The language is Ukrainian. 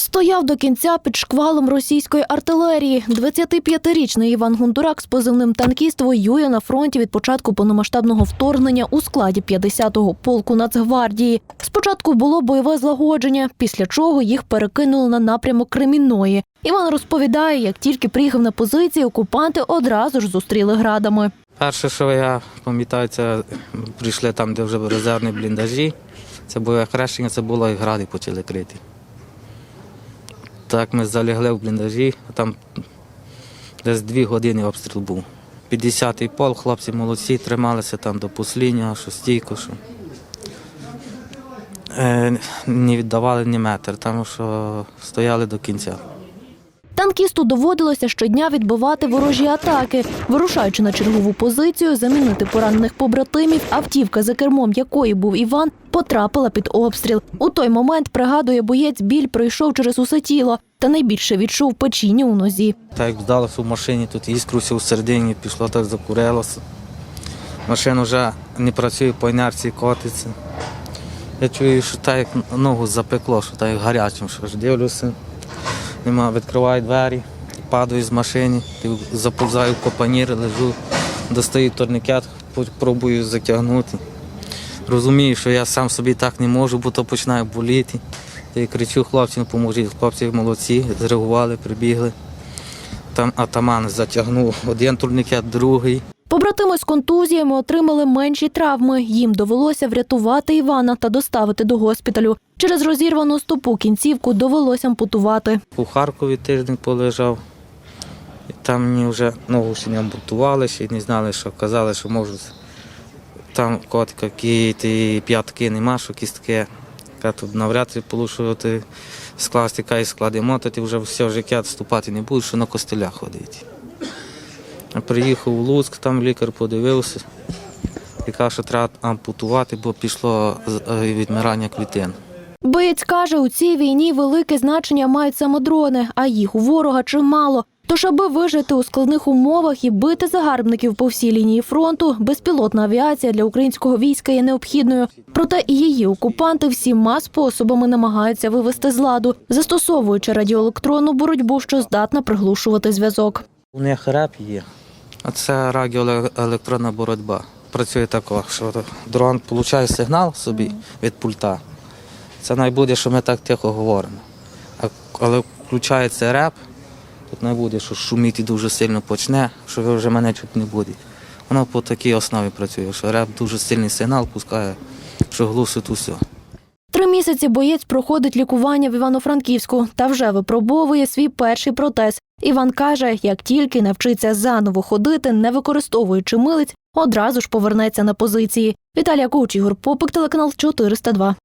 Стояв до кінця під шквалом російської артилерії. 25-річний Іван Гундурак з позивним танкіст воює на фронті від початку повномасштабного вторгнення у складі 50-го полку Нацгвардії. Спочатку було бойове злагодження, після чого їх перекинули на напрямок Кремінної. Іван розповідає, як тільки приїхав на позиції, окупанти одразу ж зустріли градами. Перше, що я пам'ятаю, це прийшли там, де вже резервні бліндажі. Це бойове хрещення, це було і гради почали крити. Так ми залягли в бліндажі, а там десь дві години обстріл був. 50-й пол, хлопці молодці, трималися там до посліднього, що стійко, що е, не віддавали ні метр, тому що стояли до кінця. Танкісту доводилося щодня відбивати ворожі атаки, вирушаючи на чергову позицію, замінити поранених побратимів. Автівка, за кермом якої був Іван, потрапила під обстріл. У той момент пригадує боєць, біль пройшов через усе тіло, та найбільше відчув печіння у нозі. Так як здалося в машині, тут іскруся у середині, пішло так закурилося. Машина вже не працює по інерції, котиться. Я чую, що так як ногу запекло, що так як гарячим, що ж дивлюся. Нема, відкриваю двері, падаю з машини, заповзаю в капанір, лежу, достаю турникет, пробую затягнути. Розумію, що я сам собі так не можу, бо то починає боліти. Я кричу, хлопцям, поможіть. Хлопці молодці, зреагували, прибігли. Там атаман затягнув один турникет, другий. Побратими з контузіями отримали менші травми. Їм довелося врятувати Івана та доставити до госпіталю. Через розірвану стопу кінцівку довелося ампутувати. У Харкові тиждень полежав. Там мені вже ногу не ампутували, ще не знали, що казали, що можуть. Там котика кіти, п'ятки нема, що кістки. Тут навряд чи полушувати скласти, кай складемо, то ти вже все життя ступати не будеш, що на костелях ходити. Приїхав у Луцьк, там лікар подивився і каже, що треба ампутувати, бо пішло е, відмирання клітин. Боєць каже, у цій війні велике значення мають саме дрони, а їх у ворога чимало. Тож, аби вижити у складних умовах і бити загарбників по всій лінії фронту, безпілотна авіація для українського війська є необхідною. Проте і її окупанти всіма способами намагаються вивести з ладу, застосовуючи радіоелектронну боротьбу, що здатна приглушувати зв'язок. У них реп є. А це радіоелектронна боротьба. Працює тако, що дрон отримує сигнал собі від пульта. Це найбуде, що ми так тихо говоримо. А коли включається реп, тут не буде, що шуміти дуже сильно почне, що ви вже мене чути не буде. Воно по такій основі працює, що реп дуже сильний сигнал пускає, що глушить усе. Три місяці боєць проходить лікування в Івано-Франківську та вже випробовує свій перший протез. Іван каже, як тільки навчиться заново ходити, не використовуючи милиць, одразу ж повернеться на позиції. Віталія Куч, Ігор Попик, телеканал 402.